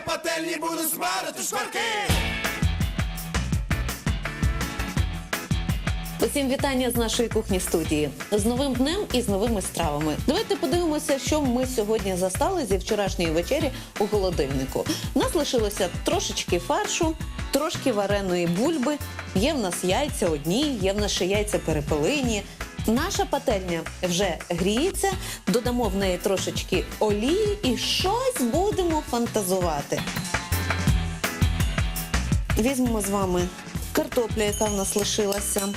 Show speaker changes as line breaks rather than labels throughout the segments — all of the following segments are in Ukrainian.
пательні буду смарити шкварки.
Усім вітання з нашої кухні студії з новим днем і з новими стравами. Давайте подивимося, що ми сьогодні застали зі вчорашньої вечері у холодильнику. У нас лишилося трошечки фаршу, трошки вареної бульби. Є в нас яйця одні, є в нас ще яйця перепелині. Наша пательня вже гріється, додамо в неї трошечки олії і щось будемо фантазувати. Візьмемо з вами картопля, яка в нас лишилася.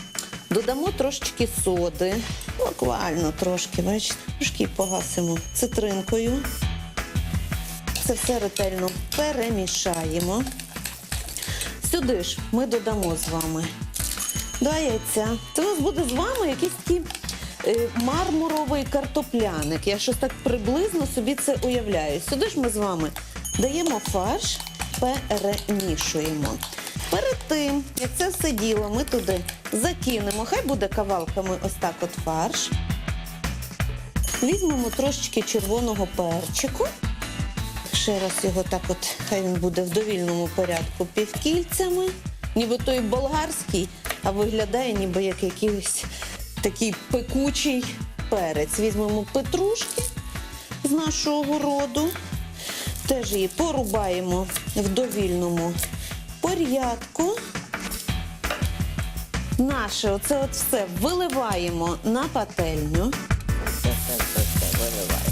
Додамо трошечки соди, буквально трошки, бачите, трошки погасимо цитринкою. Це все ретельно перемішаємо. Сюди ж ми додамо з вами два яйця. Це у нас буде з вами якийсь такий е, мармуровий картопляник. Я щось так приблизно собі це уявляю. Сюди ж ми з вами даємо фарш, перемішуємо. Перед тим, як це все діло, ми туди закинемо. Хай буде кавалками ось так от фарш. Візьмемо трошечки червоного перчику. Ще раз його так от, хай він буде в довільному порядку півкільцями. Ніби той болгарський, а виглядає ніби як якийсь такий пекучий перець. Візьмемо петрушки з нашого городу. Теж її порубаємо в довільному порядку. Наше оце от все виливаємо на пательню. Все, все, все, все виливаємо.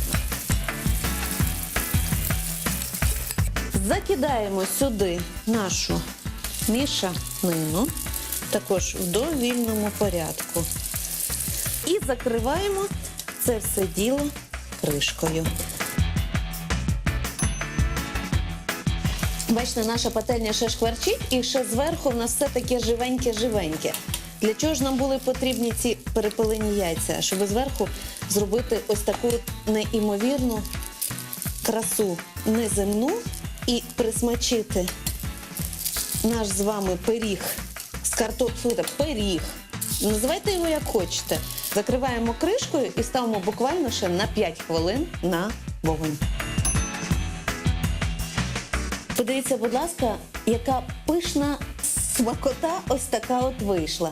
Закидаємо сюди нашу мішанину, також в довільному порядку. І закриваємо це все діло кришкою. Бачите, наша пательня ще шкварчить, і ще зверху в нас все таке живеньке-живеньке. Для чого ж нам були потрібні ці перепелені яйця? Щоб зверху зробити ось таку неймовірну красу неземну і присмачити наш з вами пиріг з картоп... Пиріг. Називайте його як хочете. Закриваємо кришкою і ставимо буквально ще на 5 хвилин на вогонь. Подивіться, будь ласка, яка пишна смакота ось така от вийшла.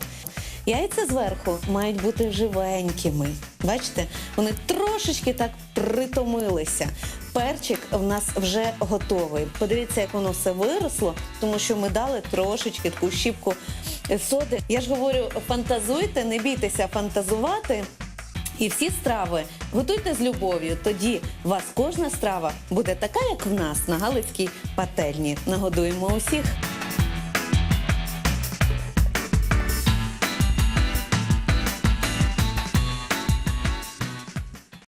Яйця зверху мають бути живенькими. Бачите, вони трошечки так притомилися. Перчик в нас вже готовий. Подивіться, як воно все виросло, тому що ми дали трошечки таку щіпку соди. Я ж говорю, фантазуйте, не бійтеся фантазувати. І всі страви готуйте з любов'ю. Тоді у вас кожна страва буде така, як в нас на Галицькій пательні. Нагодуємо усіх.